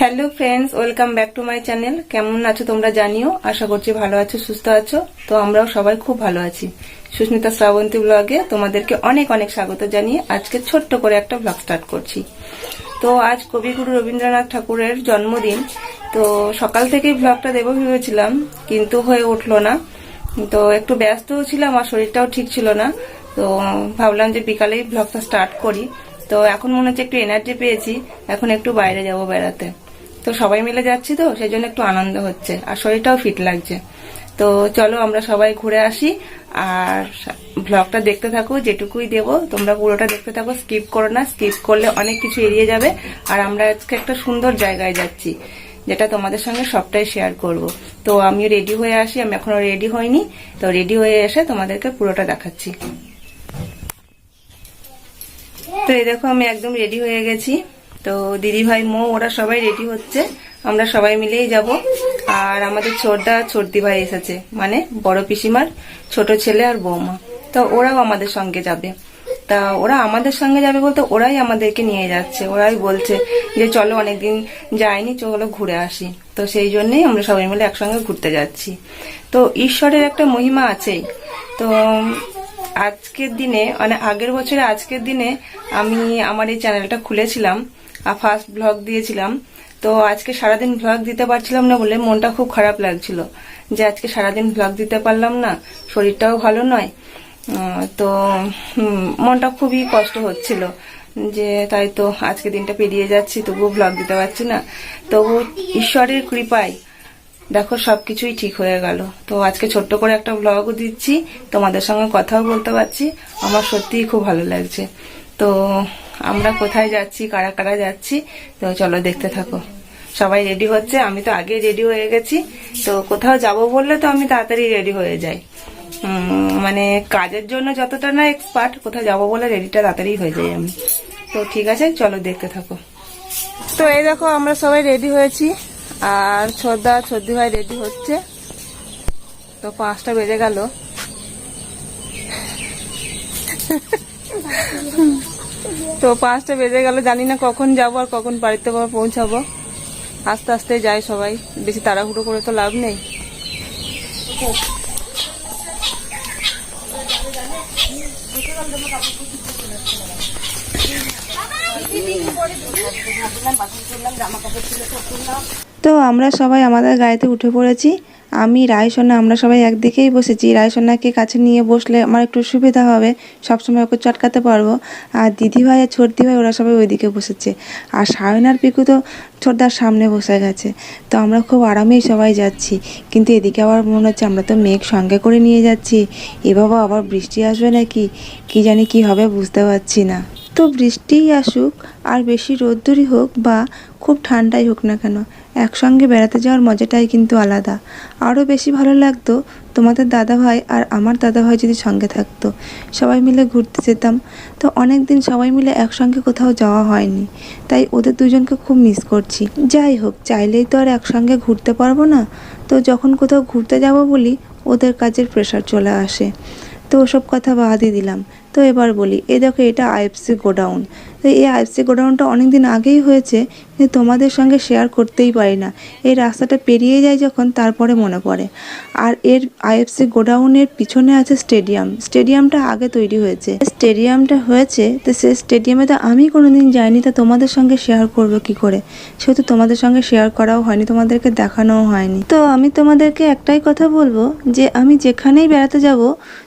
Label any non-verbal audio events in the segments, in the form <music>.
Hello friends, welcome back to my channel. কেমন আছো তোমরা জানিও? আশা করছি ভালো আছো, সুস্থ আছো। তো আমরাও সবাই খুব ভালো আছি। সুস্মিতা শ্রাবন্তী ব্লগে তোমাদেরকে অনেক অনেক স্বাগত জানিয়ে আজকে ছোট্ট করে একটা ব্লগ স্টার্ট করছি। তো আজ কবিগুরু রবীন্দ্রনাথ ঠাকুরের জন্মদিন। তো সকাল থেকেই ব্লগটা দেবো ভেবেছিলাম, কিন্তু হয়ে উঠল না। তো একটু ব্যস্তও ছিলাম আর শরীরটাও ঠিক ছিল না। তো ভাবলাম যে বিকালেই ব্লগটা স্টার্ট করি। তো এখন মনে হচ্ছে একটু এনার্জি পেয়েছি, এখন একটু বাইরে যাব বেড়াতে। তো সবাই মিলে যাচ্ছি তো সেই জন্য একটু আনন্দ হচ্ছে। আর শরীরটাও ফিট লাগছে। তো চলো আমরা সবাই ঘুরে আসি। আর ব্লগটা দেখতে থাকো, যেটুকুই দেবো। তোমরা পুরোটা দেখতে থাকো স্কিপ করো না। স্কিপ করলে অনেক কিছু এড়িয়ে যাবে। আর আমরা আজকে একটা সুন্দর জায়গায় যাচ্ছি, যেটা তোমাদের সঙ্গে সবটাই শেয়ার করব। তো আমি রেডি হয়ে আসি, আমি এখনও রেডি হইনি। তো রেডি হয়ে এসে তোমাদেরকে পুরোটা দেখাচ্ছি। তো এই দেখো, আমি একদম রেডি হয়ে গেছি। তো দিদি ভাই মো, ওরা সবাই রেডি হচ্ছে। আমরা সবাই মিলেই যাব। আর আমাদের ছোটদা ছোটদি ভাই এসেছে। মানে বড় পিসিমার ছোট ছেলে আর বৌমা। তো ওরাও আমাদের সঙ্গে যাবে। তা ওরা আমাদের সঙ্গে যাবে বলতে ওরাই আমাদেরকে নিয়ে যাচ্ছে। ওরাই বলছে যে, চলো অনেকদিন যাইনি, চলো ঘুরে আসি। তো সেই জন্যই আমরা সবাই মিলে একসঙ্গে ঘুরতে যাচ্ছি। তো ঈশ্বরের একটা মহিমা আছেই। তো আজকের দিনে মানে আগের বছরে আজকের দিনে আমি আমার এই চ্যানেলটা খুলেছিলাম। ফার্স্ট ব্লগ দিয়েছিলাম। তো আজকে সারাদিন ব্লগ দিতে পারছিলাম না বলে মনটা খুব খারাপ লাগছিল যে আজকে সারাদিন ব্লগ দিতে পারলাম না, শরীরটাও ভালো নয়। তো মনটা খুবই কষ্ট হচ্ছিল যে তাই তো আজকে দিনটা পেরিয়ে যাচ্ছি, তবুও ব্লগ দিতে পারছি না। তবু ঈশ্বরের কৃপায় দেখো সবকিছুই ঠিক হয়ে গেল। তো আজকে ছোট্ট করে একটা ব্লগও দিচ্ছি, তোমাদের সঙ্গে কথাও বলতে পারছি, আমার সত্যিই খুব ভালো লাগছে। তো আমরা কোথায় যাচ্ছি, কারা কারা যাচ্ছি, তো চলো দেখতে থাকো। সবাই রেডি হচ্ছে, আমি তো আগে রেডি হয়ে গেছি। তো কোথাও যাব বললে তো আমি তাড়াতাড়ি রেডি হয়ে যাই। মানে কাজের জন্য যতটা না এক্সপার্ট কোথাও যাব বলে রেডিটা তাড়াতাড়ি হয়ে যাই আমি। তো ঠিক আছে, চলো দেখতে থাকো। তো এই দেখো, আমরা সবাই রেডি হয়েছি, আর ছোদ্দা ছোদ্দি ভাই রেডি হচ্ছে। তো পাঁচটা বেজে গেল। <laughs> তো পাঁচটা বেজে গেল, জানি না কখন যাব আর কখন বাড়িতে পৌঁছাবো। আস্তে আস্তে যাই সবাই, বেশি তাড়াহুড়ো করে তো লাভ নেই। তো আমরা সবাই আমাদের গাড়িতে উঠে পড়েছি। আমি, রায়সোনা, আমরা সবাই একদিকেই বসেছি। রায়সোনাকে কাছে নিয়ে বসলে আমার একটু সুবিধা হবে। সবসময় ওকে চটকাতে পারব। আর দিদিভাই আর ছোট ভাই ওরা সবাই ওইদিকে বসেছে। আর সায়নার পিকু তো ছোটদার সামনে বসে গেছে। তো আমরা খুব আরামেই সবাই যাচ্ছি। কিন্তু এদিকে আবার মনে হচ্ছে আমরা তো মেঘ সঙ্গে করে নিয়ে যাচ্ছি। এ বাবা, আবার বৃষ্টি আসবে নাকি? কি জানি কি হবে বুঝতে পারছি না। তো বৃষ্টিই আসুক, আর বেশি রোদ্দুরই হোক বা খুব ঠান্ডাই হোক না কেন একসঙ্গে বেড়াতে যাওয়ার মজাটাই কিন্তু আলাদা। আরও বেশি ভালো লাগতো তোমাদের দাদাভাই আর আমার দাদাভাই যদি সঙ্গে থাকতো। সবাই মিলে ঘুরতে যেতাম। তো অনেক দিন সবাই মিলে একসঙ্গে কোথাও যাওয়া হয়নি। তাই ওদের দুজনকে খুব মিস করছি। যাই হোক, চাইলেই তো আর একসঙ্গে ঘুরতে পারব না। তো যখন কোথাও ঘুরতে যাব বলি, ওদের কাজের প্রেশার চলে আসে। তো ওসব কথা বাদই দিলাম। তো এবার বলি, এই দেখো এটা আইএফসি গোডাউন। তো এই আইএফসি গোডাউনটা অনেক দিন আগেই হয়েছে, কিন্তু তোমাদের সঙ্গে শেয়ার করতেই পারি না। এই রাস্তাটা পেরিয়ে যায় যখন, তারপরে মনে পড়ে। আর এর আইএফসি গোডাউনের পিছনে আছে স্টেডিয়াম। স্টেডিয়ামটা আগে তৈরি হয়েছে। স্টেডিয়ামটা হয়েছে, তো সেই স্টেডিয়ামে তো আমি কোনোদিন যাইনি, তা তোমাদের সঙ্গে শেয়ার করব কি করে? সেহেতু তোমাদের সঙ্গে শেয়ার করাও হয়নি, তোমাদেরকে দেখানোও হয়নি। তো আমি তোমাদেরকে একটাই কথা বলব, যে আমি যেখানেই বেড়াতে যাব,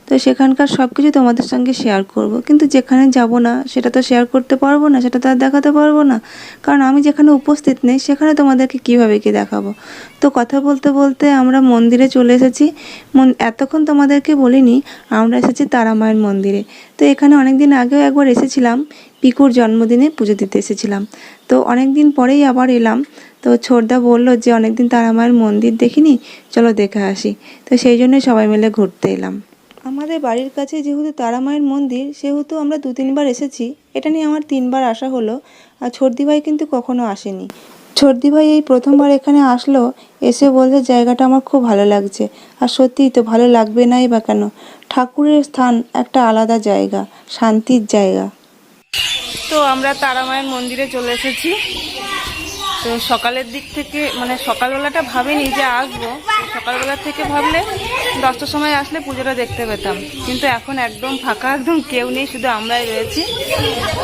তো সেখানকার সব কিছু তোমাদের সঙ্গে শেয়ার করব। কিন্তু যেখানে যাব না, সেটা তো শেয়ার করতে পারব না, সেটা তো আর দেখাতে পারব না। কারণ আমি যেখানে উপস্থিত নেই, সেখানে তোমাদেরকে কীভাবে কি দেখাবো? তো কথা বলতে বলতে আমরা মন্দিরে চলে এসেছি। এতক্ষণ তোমাদেরকে বলিনি, আমরা এসেছি তারামায়ের মন্দিরে। তো এখানে অনেক দিন আগেও একবার এসেছিলাম, পিকুর জন্মদিনে পুজো দিতে এসেছিলাম। তো অনেক দিন পরেই আবার এলাম। তো ছোটদা বলল যে, অনেকদিন তারামায়ের মন্দির দেখিনি, চলো দেখে আসি। তো সেই জন্যই সবাই মিলে ঘুরতে এলাম। আমাদের বাড়ির কাছে যেহেতু তারা মায়ের মন্দির, সেহেতু আমরা দু তিনবার এসেছি। এটা নিয়ে আমার তিনবার আসা হলো, আর ছোটদি ভাই কিন্তু কখনো আসেনি। ছোটদি ভাই এই প্রথমবার এখানে আসলো, এসে বলছে জায়গাটা আমার খুব ভালো লাগছে। আর সত্যিই তো ভালো লাগবে নাই বা কেন? ঠাকুরের স্থান একটা আলাদা জায়গা, শান্তির জায়গা। তো আমরা তারা মায়ের মন্দিরে চলে এসেছি। তো সকালের দিক থেকে মানে সকালবেলাটা ভাবিনি যে আসব। সকালবেলা থেকে ভাবলে দশটার সময় আসলে পুজোটা দেখতে পেতাম। কিন্তু এখন একদম ফাঁকা, একদম কেউ নেই, শুধু আমরাই রয়েছি।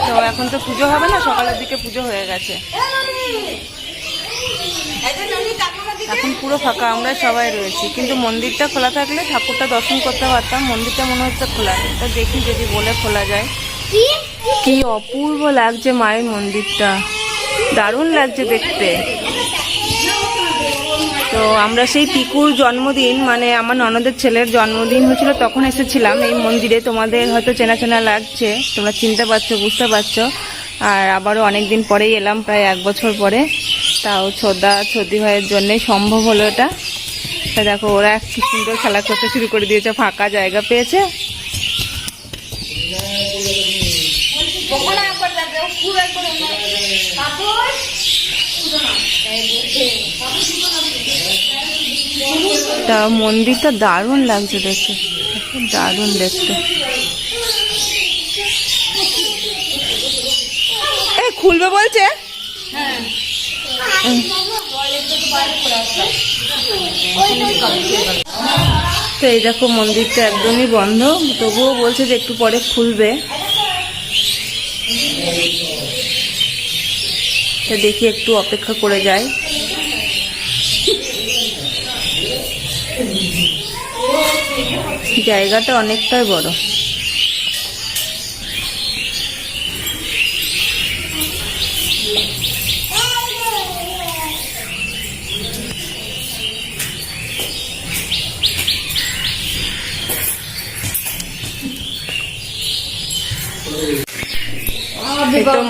তো এখন তো পুজো হবে না, সকালের দিকে পুজো হয়ে গেছে। এখন পুরো ফাঁকা আমরা সবাই রয়েছি। কিন্তু মন্দিরটা খোলা থাকলে ঠাকুরটা দর্শন করতে পারতাম। মন্দিরটা মনে হচ্ছে খোলা। তা দেখি যদি বলে খোলা যায়। কি অপূর্ব লাগছে মায়ের মন্দিরটা। দারুণ লাগছে দেখতে। তো আমরা সেই পিকুর জন্মদিন মানে আমার ননদের ছেলের জন্মদিন হয়েছিল, তখন এসেছিলাম এই মন্দিরে। তোমাদের হয়তো চেনা চেনা লাগছে, তোমরা চিনতে পারছ, বুঝতে পারছ। আর আবারও অনেক দিন পরেই এলাম, প্রায় এক বছর পরে। তাও ছোদা ছদি ভাইয়ের জন্যই সম্ভব হলো এটা। তা দেখো, ওরা কি সুন্দর খেলা করতে শুরু করে দিয়েছে, ফাঁকা জায়গা পেয়েছে। তা মন্দিরটা দারুণ লাগছে দেখতে। দারুণ দেখতে। এই খুলবে বলছে? তো এই দেখো মন্দিরটা একদমই বন্ধ। তবুও বলছে যে একটু পরে খুলবে। তা দেখি একটু অপেক্ষা করে যাই। জায়গাটা অনেকটাই বড়।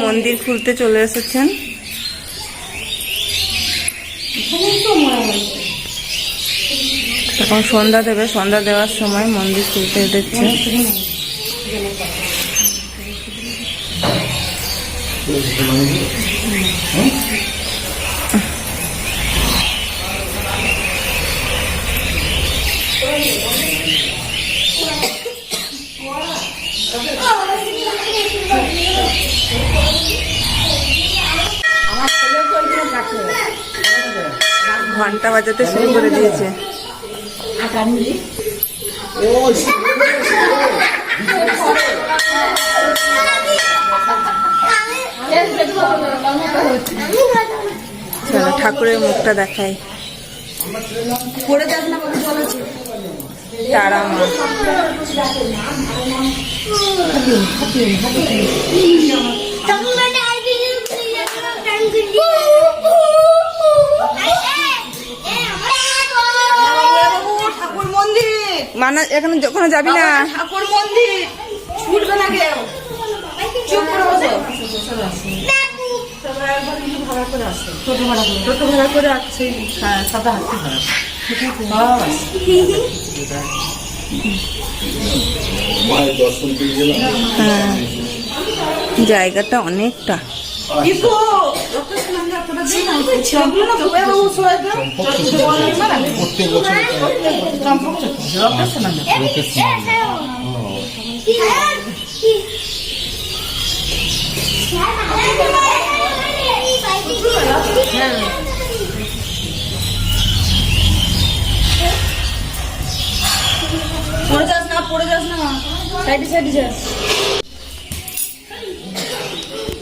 মন্দির খুলতে চলে এসেছেন। এখন সন্ধ্যা দেবে। সন্ধ্যা দেওয়ার সময় মন্দির খুলতে দিচ্ছে ঘণ্টা বাজাতে শুরু করে দিয়েছে। চলো ঠাকুরের মুখটা দেখাই। তারা মা। ঠাকুর মানা এখানে যখন যাবি না। ঠাকুর মন্দির। ছুটবে না কেউ চুপ করে বসো। গেলাম। হ্যাঁ। জায়গাটা অনেকটা। পড়ে যাস না পড়ে যাস না। সাইডে সাইডে যাস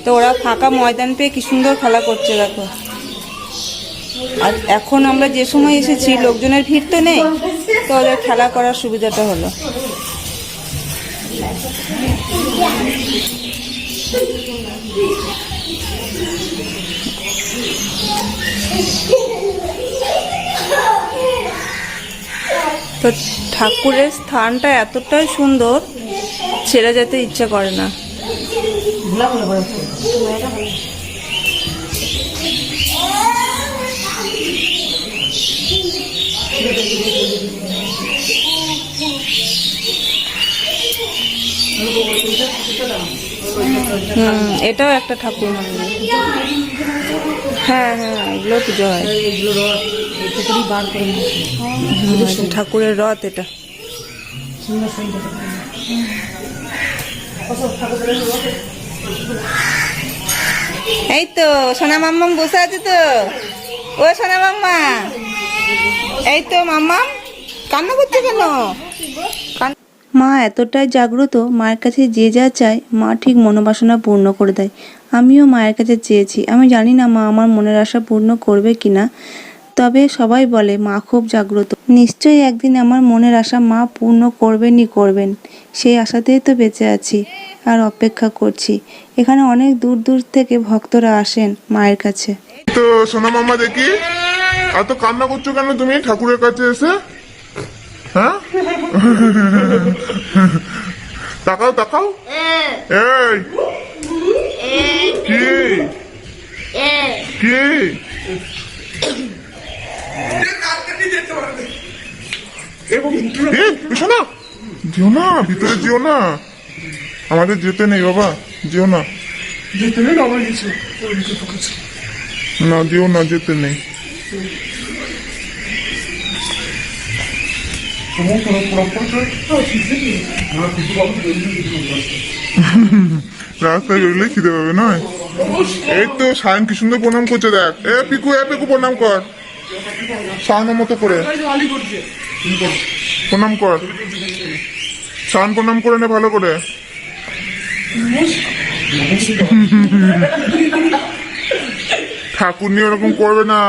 তো ওরা ফাঁকা ময়দান পেয়ে কি সুন্দর খেলা করছে, দেখো। আর এখন আমরা যে সময় এসেছি, লোকজনের ভিড় তো নেই, তো ওদের খেলা করার সুবিধাটা হলো। তো ঠাকুরের স্থানটা এতটাই সুন্দর ছেড়ে যেতে ইচ্ছা করে না। হুম এটাও একটা ঠাকুর। হ্যাঁ হ্যাঁ এগুলো পুজো হয়। ঠাকুরের রথ এটা। এই তো, সোনা মাম্মাম বসে আছে তো। ও সোনা মাম্মা। এই তো, মাম্মাম, কান্না করছে কেন? মা এতটাই জাগ্রত, মায়ের কাছে যে যা চায়, মা ঠিক মনোবাসনা পূর্ণ করে দেয়। আমিও মায়ের কাছে চেয়েছি। আমি জানি না মা আমার মনের আশা পূর্ণ করবে কিনা। তবে সবাই বলে মা খুব জাগ্রত। নিশ্চয়ই একদিন আমার মনের আশা মা পূর্ণ করবেনই করবেন। সেই আশাতেই তো বেঁচে আছি আর অপেক্ষা করছি। এখানে অনেক দূর দূর থেকে ভক্তরা আসেন মায়ের কাছে। তো সোনা মামা দেখি এত কান্না করছ কেন তুমি? ঠাকুরের কাছে এসে? হ্যাঁ? তাকাও তাকাও। এই। কি? কি? শোনা যেও না। ভিতরে যেও না। আমাদের যেতে নেই বাবা। যেও না। না যেও না যেতে নেই। রাস্তায় বেরোলে খিদে পাবে নয়? এই তো সায়ন কি সুন্দর প্রণাম করছে দেখ। এ পিকু এ পিকু প্রণাম কর। সায়নের মতো করে। প্রণাম কর। সায়ন, প্রণাম করে নে ভালো করে। ঠাকুর নিয়ে ওরকম করবে না।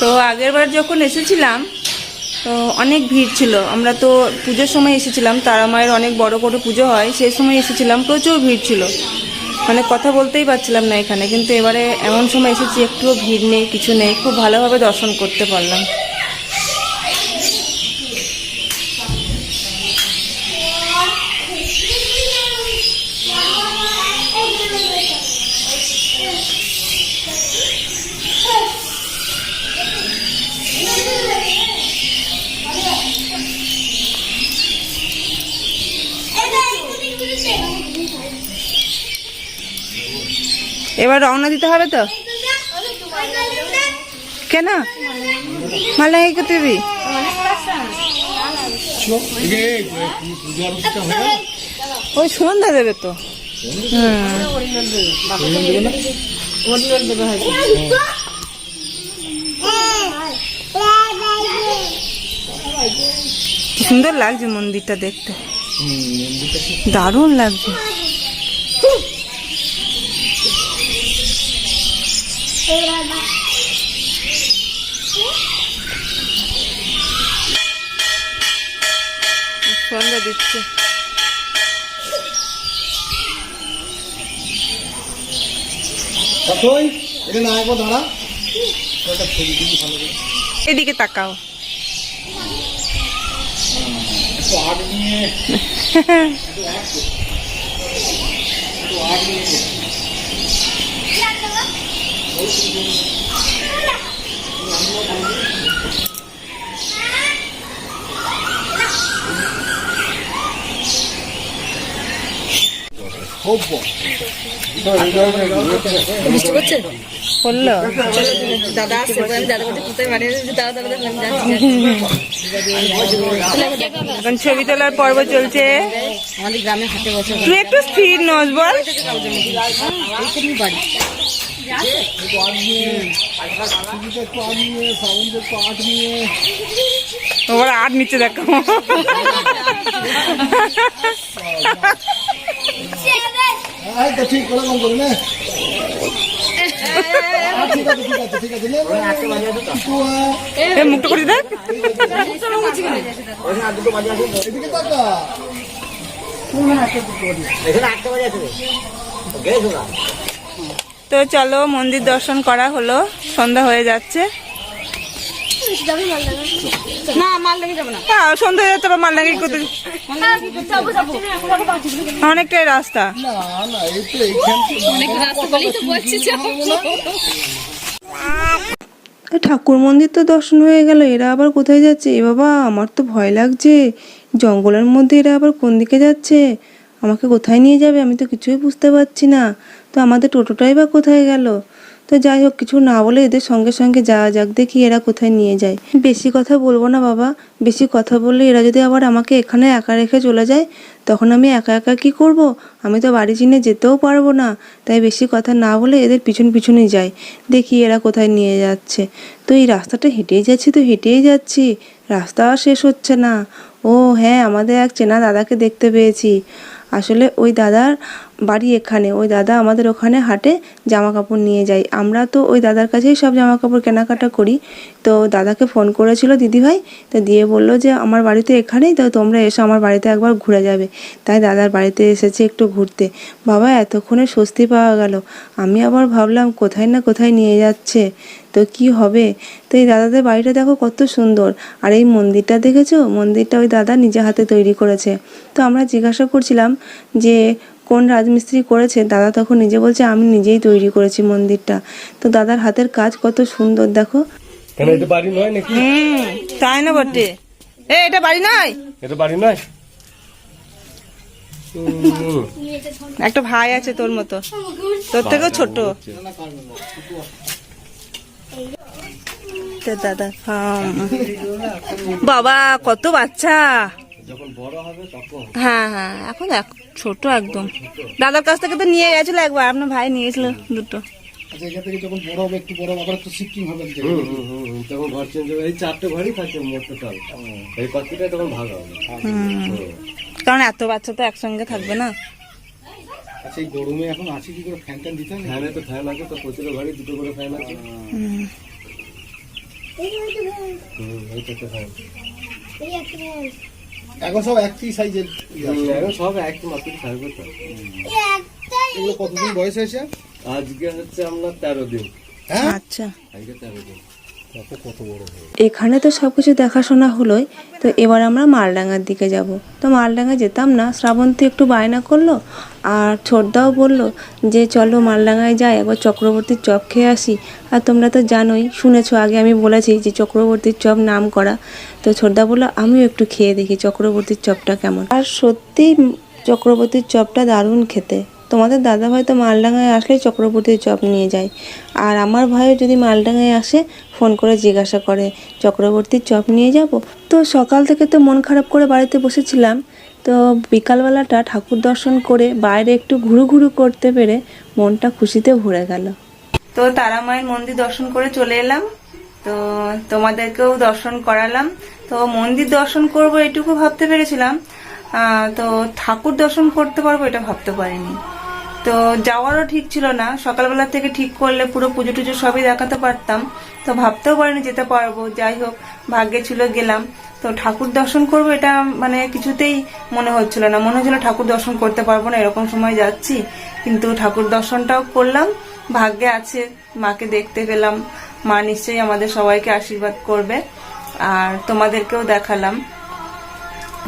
তো আগেরবার যখন এসেছিলাম তো অনেক ভিড় ছিল। আমরা তো পুজোর সময় এসেছিলাম তারা মায়ের অনেক বড় করে পুজো হয়, সেই সময় এসেছিলাম, প্রচুর ভিড় ছিল। মানে কথা বলতেই পারছিলাম না এখানে, কিন্তু এবারে এমন সময় এসেছি, একটুও ভিড় নেই, কিছু নেই, খুব ভালোভাবে দর্শন করতে পারলাম। এবার রওনা দিতে হবে তো? কেন? মালাই করতে ওই সন্ধ্যা দেবে তো। সুন্দর লাগছে মন্দিরটা দেখতে। দারুণ লাগছে। সন্ধ্যা দিচ্ছে। এদিকে তাকাও। <laughs> আট নিয়ে বলল দাদা আসছে আমি দাদা বলতে কোথায় বাড়ি দাদা দাদা দাদা আমি যাচ্ছি এখন ছবি তোলার পর্ব চলছে আমাদের গ্রামে হাতে বছর তুই একটু স্থির নস বল বাড়ি একটু আট নিয়ে সাউন্ড একটু আট নিয়ে নিচে দেখো ঠিক করে কম করে নে, তো চলো মন্দির দর্শন করা হলো সন্ধ্যা হয়ে যাচ্ছে। না মাল লেগে যাবে না। হ্যাঁ, সন্ধ্যা হয়ে যাচ্ছে অনেকটাই রাস্তা না না এই তো এইখান থেকে অনেক রাস্তা বলেই তো বলছি যাব ঠাকুর মন্দির তো দর্শন হয়ে গেল এরা আবার কোথায় যাচ্ছে? এ বাবা আমার তো ভয় লাগছে। জঙ্গলের মধ্যে এরা আবার কোন দিকে যাচ্ছে? আমাকে কোথায় নিয়ে যাবে? আমি তো কিছুই বুঝতে পারছি না। তো আমাদের টোটোটাই বা কোথায় গেল? তো যাই হোক, কিছু না বলে এদের সঙ্গে সঙ্গে যাওয়া যাক, দেখি এরা কোথায় নিয়ে যায়। বেশি কথা বলব না বাবা, বেশি কথা বললে এরা যদি আবার আমাকে এখানে একা রেখে চলে যায়, তখন আমি একা একা কি করব? আমি তো বাড়ি চিনে যেতেও পারব না। তাই বেশি কথা না বলে এদের পিছন পিছনেই যাই, দেখি এরা কোথায় নিয়ে যাচ্ছে। তো এই রাস্তাটা হেঁটেই যাচ্ছি তো হেঁটেই যাচ্ছি, রাস্তা শেষ হচ্ছে না। ও হ্যাঁ আমাদের এক চেনা দাদাকে দেখতে পেয়েছি। আসলে ওই দাদার বাড়ি এখানে। ওই দাদা আমাদের ওখানে হাটে জামা কাপড় নিয়ে যায়। আমরা তো ওই দাদার কাছেই সব জামা কাপড় কেনাকাটা করি। তো দাদাকে ফোন করেছিল দিদিভাই, তো দিয়ে বলল যে, আমার বাড়িতে এখানেই, তো তোমরা এসো, আমার বাড়িতে একবার ঘুরে যাবে। তাই দাদার বাড়িতে এসেছে একটু ঘুরতে। বাবা এতক্ষণে স্বস্তি পাওয়া গেল। আমি আবার ভাবলাম, কোথায় না কোথায় নিয়ে যাচ্ছে? তো কি হবে? তো এই দাদাদের বাড়িটা দেখো কত সুন্দর। আর এই মন্দিরটা দেখেছ? মন্দিরটা ওই দাদা নিজে হাতে তৈরি করেছে। তো আমরা জিজ্ঞাসা করছিলাম যে কোন রাজমিস্ত্রি করেছে দাদা তখন নিজে বলছে আমি নিজেই তৈরি করেছি মন্দিরটা। তো দাদার হাতের কাজ কত সুন্দর দেখো। এটা বাড়ি নয় নাকি? হুম তাই না বটে? এ এটা বাড়ি নয়? এটা বাড়ি নয়? একটা ভাই আছে তোর মতো। তোর থেকেও ছোট। তো দাদা হাম। বাবা কত বাচ্চা। যখন বড় হবে তখন হ্যাঁ হ্যাঁ এখন এক ছোট একদম। দাদার কাছ থেকে তো নিয়ে গেছিল একবার আপনার ভাই নিয়েছিল দুটো। আচ্ছা এখান থেকে যখন বড় হবে একটু বড় হবে, আবার একটু শিফটিং হবে এক হুম, হুম, হুম, হুম, তখন ঘর চেঞ্জ হবে এই চারটে ঘরই থাকে মোট টোটাল এই পাখিটা তখন ভাগ হবে। কারণ এত বাচ্চা তো একসঙ্গে থাকবে না। আচ্ছা এই গরমে এখন আছে কি করে? ফ্যান ট্যান দিতে হবে ফ্যানে তো ফ্যান আছে তো প্রচুর ঘরে দুটো করে ফ্যান আছে। হুম, এই একটা ফ্যান এখন সব একই সাইজের এখন সব এক মাত্র থাকবে তো। এগুলো কতদিন বয়স হয়েছে? আজকে হচ্ছে আমরা তেরো দিন। হ্যাঁ? আচ্ছা। আজকে তেরো দিন। এখানে তো সব কিছু দেখাশোনা হলোই, তো এবার আমরা মালডাঙ্গার দিকে যাব। তো মালডাঙ্গা যেতাম না, শ্রাবন্তী একটু বায়না করল, আর ছোটদাও বলল যে চলো মালডাঙ্গায় যাই, একবার চক্রবর্তীর চপ খেয়ে আসি। আর তোমরা তো জানোই, শুনেছো, আগে আমি বলেছি যে চক্রবর্তীর চপ নাম করা। তো ছোটদা বলল, আমিও একটু খেয়ে দেখি চক্রবর্তীর চপটা কেমন। আর সত্যিই চক্রবর্তীর চপটা দারুণ খেতে। তোমাদের দাদা ভাই তো মালডাঙ্গায় আসলেই চক্রবর্তীর চপ নিয়ে যায়। আর আমার ভাইও যদি মালডাঙ্গায় আসে ফোন করে জিজ্ঞাসা করে চক্রবর্তীর চপ নিয়ে যাব? তো সকাল থেকে তো মন খারাপ করে বাড়িতে বসেছিলাম। তো বিকালবেলাটা ঠাকুর দর্শন করে বাইরে একটু ঘুরু ঘুরু করতে পেরে মনটা খুশিতে ভরে গেল। তো তারা মায়ের মন্দির দর্শন করে চলে এলাম। তো তোমাদেরকেও দর্শন করালাম। তো মন্দির দর্শন করব এটুকু ভাবতে পেরেছিলাম। তো ঠাকুর দর্শন করতে পারব এটা ভাবতে পারিনি। তো যাওয়ারও ঠিক ছিল না। সকালবেলা থেকে ঠিক করলে পুরো পুজো টুজো সবই দেখাতে পারতাম। তো ভাবতেও পারিনি যেতে পারব। যাই হোক, ভাগ্যে ছিল, গেলাম। তো ঠাকুর দর্শন করব এটা মানে কিছুতেই মনে হচ্ছিল না। মনে হচ্ছিল ঠাকুর দর্শন করতে পারব না, এরকম সময় যাচ্ছি। কিন্তু ঠাকুর দর্শনটাও করলাম। ভাগ্যে আছে, মাকে দেখতে পেলাম। মা নিশ্চয়ই আমাদের সবাইকে আশীর্বাদ করবে। আর তোমাদেরকেও দেখালাম।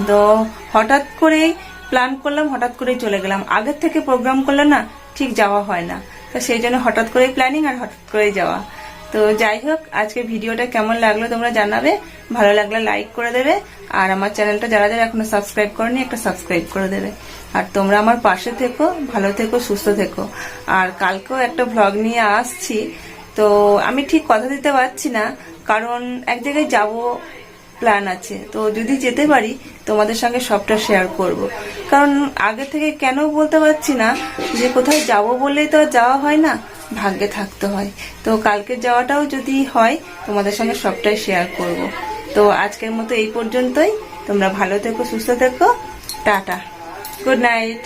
তো হঠাৎ করেই প্ল্যান করলাম, হঠাৎ করেই চলে গেলাম। আগের থেকে প্রোগ্রাম করলে না ঠিক যাওয়া হয় না। তো সেই জন্য হঠাৎ করেই প্ল্যানিং আর হঠাৎ করেই যাওয়া। তো যাই হোক, আজকে ভিডিওটা কেমন লাগল তোমরা জানাবে। ভালো লাগলে লাইক করে দেবে। আর আমার চ্যানেলটা যারা যারা এখনও সাবস্ক্রাইব করেনি, একটা সাবস্ক্রাইব করে দেবে। আর তোমরা আমার পাশে থেকো, ভালো থেকো, সুস্থ থেকো। আর কালকেও একটা ভ্লগ নিয়ে আসছি। তো আমি ঠিক কথা দিতে পারছি না। কারণ এক জায়গায় যাব প্ল্যান আছে। তো যদি যেতে পারি, তোমাদের সঙ্গে সবটা শেয়ার করব। কারণ আগে থেকে কেন বলতে পারছি না, যে কোথায় যাব বলেই তো যাওয়া হয় না, ভাগ্যে থাকতে হয়। তো কালকে যাওয়াটাও যদি হয়, তোমাদের সঙ্গে সবটাই শেয়ার করব। তো আজকের মতো এই পর্যন্তই। তোমরা ভালো থেকো, সুস্থ থেকো। টাটা। Good night